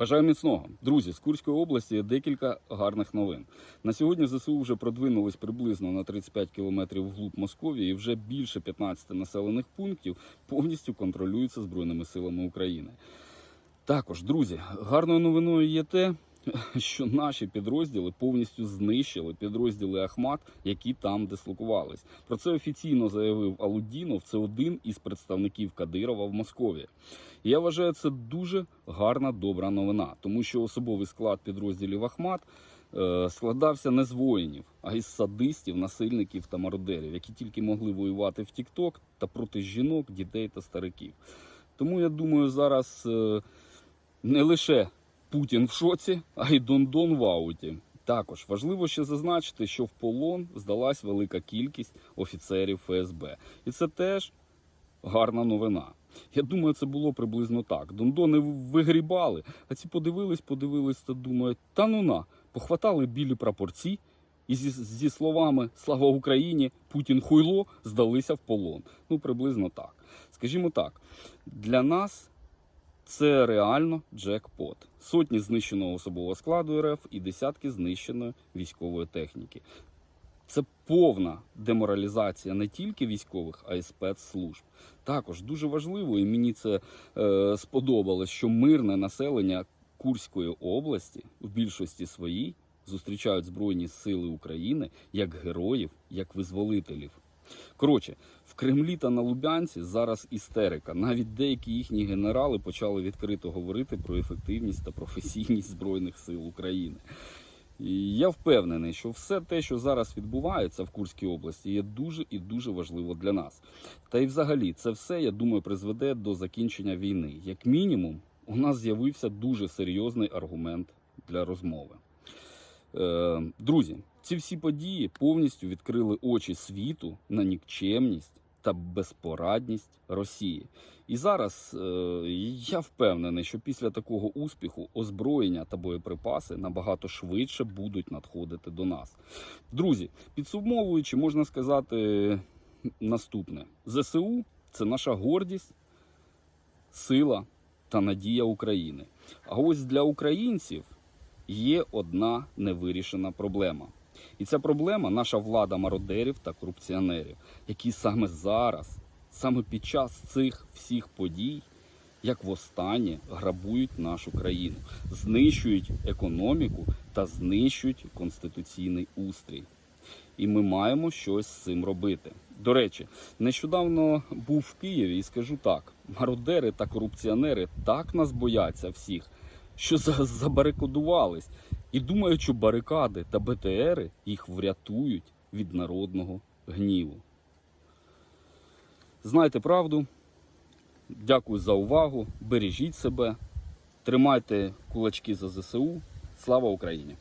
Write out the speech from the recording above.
Бажаю міцного. Друзі, з Курської області декілька гарних новин. На сьогодні ЗСУ вже продвинулись приблизно на 35 кілометрів вглуб Московії і вже більше 15 населених пунктів повністю контролюються Збройними силами України. Також, друзі, гарною новиною є те, що наші підрозділи повністю знищили підрозділи Ахмат, які там дислокувались. Про це офіційно заявив Алудінов. Це один із представників Кадирова в Москві. І я вважаю, це дуже гарна, добра новина, тому що особовий склад підрозділів Ахмат е, складався не з воїнів, а із садистів, насильників та мародерів, які тільки могли воювати в Тік-Ток та проти жінок, дітей та стариків. Тому я думаю, зараз е, не лише Путін в шоці, а й Дондон в ауті. Також важливо ще зазначити, що в полон здалась велика кількість офіцерів ФСБ, і це теж гарна новина. Я думаю, це було приблизно так. Дондони вигрібали, а ці подивились, подивились та думають, та ну на, похватали білі прапорці. І зі, зі словами Слава Україні, Путін хуйло здалися в полон. Ну, приблизно так. Скажімо так, для нас це реально джекпот. Сотні знищеного особового складу РФ і десятки знищеної військової техніки. Це повна деморалізація не тільки військових, а й спецслужб. Також дуже важливо, і мені це е, сподобалось, що мирне населення Курської області в більшості своїй зустрічають Збройні Сили України як героїв, як визволителів. Коротше, в Кремлі та на Лубянці зараз істерика. Навіть деякі їхні генерали почали відкрито говорити про ефективність та професійність Збройних сил України. І я впевнений, що все те, що зараз відбувається в Курській області, є дуже і дуже важливо для нас. Та й взагалі, це все, я думаю, призведе до закінчення війни. Як мінімум, у нас з'явився дуже серйозний аргумент для розмови. Е, друзі, ці всі події повністю відкрили очі світу на нікчемність та безпорадність Росії. І зараз е, я впевнений, що після такого успіху озброєння та боєприпаси набагато швидше будуть надходити до нас. Друзі, підсумовуючи, можна сказати наступне: ЗСУ це наша гордість, сила та надія України. А ось для українців є одна невирішена проблема. І ця проблема наша влада мародерів та корупціонерів, які саме зараз, саме під час цих всіх подій, як востаннє, грабують нашу країну, знищують економіку та знищують конституційний устрій. І ми маємо щось з цим робити. До речі, нещодавно був в Києві і скажу так: мародери та корупціонери так нас бояться всіх, що забарикодувались і думають, що барикади та БТРи їх врятують від народного гніву. Знайте правду. Дякую за увагу. Бережіть себе, тримайте кулачки за ЗСУ. Слава Україні!